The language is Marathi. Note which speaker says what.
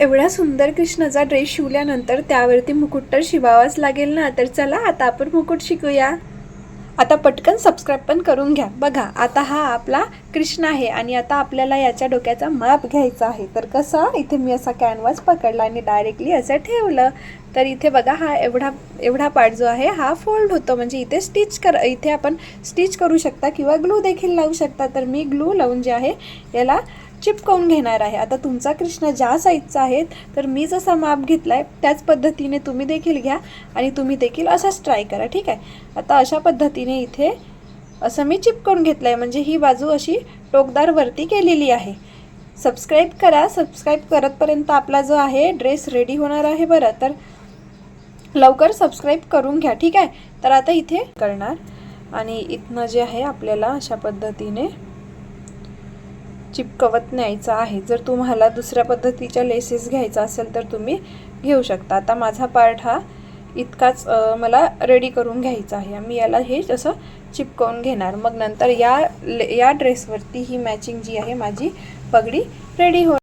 Speaker 1: एवढा सुंदर कृष्णाचा ड्रेस शिवल्यानंतर त्यावरती मुकुट तर शिवावाच लागेल ना? तर चला आता आपण मुकुट शिकूया. आता पटकन सबस्क्राईब पण करून घ्या. बघा आता हा आपला कृष्ण आहे आणि आता आपल्याला याच्या डोक्याचा माप घ्यायचा आहे. तर कसा? इथे मी असा कॅनव्हास पकडला आणि डायरेक्टली असं ठेवलं. तर इथे बघा हा एवढा एवढा पार्ट जो आहे हा फोल्ड होतो. म्हणजे इथे स्टिच कर इथे आपण स्टिच करू शकता किंवा ग्लू देखील लावू शकता. तर मी ग्लू लावून जे आहे याला चिपकवून घेणार आहे. आता तुमचा कृष्ण ज्या साईजचा आहे तर मी जसा माप घेतला आहे त्याच पद्धतीने तुम्ही देखील घ्या आणि तुम्ही देखील असाच ट्राय करा ठीक आहे? आता अशा पद्धतीने इथे असं मी चिपकवून घेतलं आहे म्हणजे ही बाजू अशी टोकदार वरती केलेली आहे. सबस्क्राईब करा. सबस्क्राईब करतपर्यंत आपला जो आहे ड्रेस रेडी होणार आहे बरं. तर लवकर सबस्क्राईब करून घ्या ठीक आहे? तर आता इथे करणार. आणि इथनं जे आहे आपल्याला अशा पद्धतीने चिपकवत न्यायचं आहे. जर तुम्हाला दुसऱ्या पद्धतीच्या लेसेस घ्यायचा असेल तर तुम्ही घेऊ शकता. आता माझा पार्ट हा इतकाच मला रेडी करून घ्यायचा आहे. मी याला हे जसं चिपकवून घेणार. मग नंतर या ले- या ड्रेसवरती ही मॅचिंग जी आहे माझी पगडी रेडी हो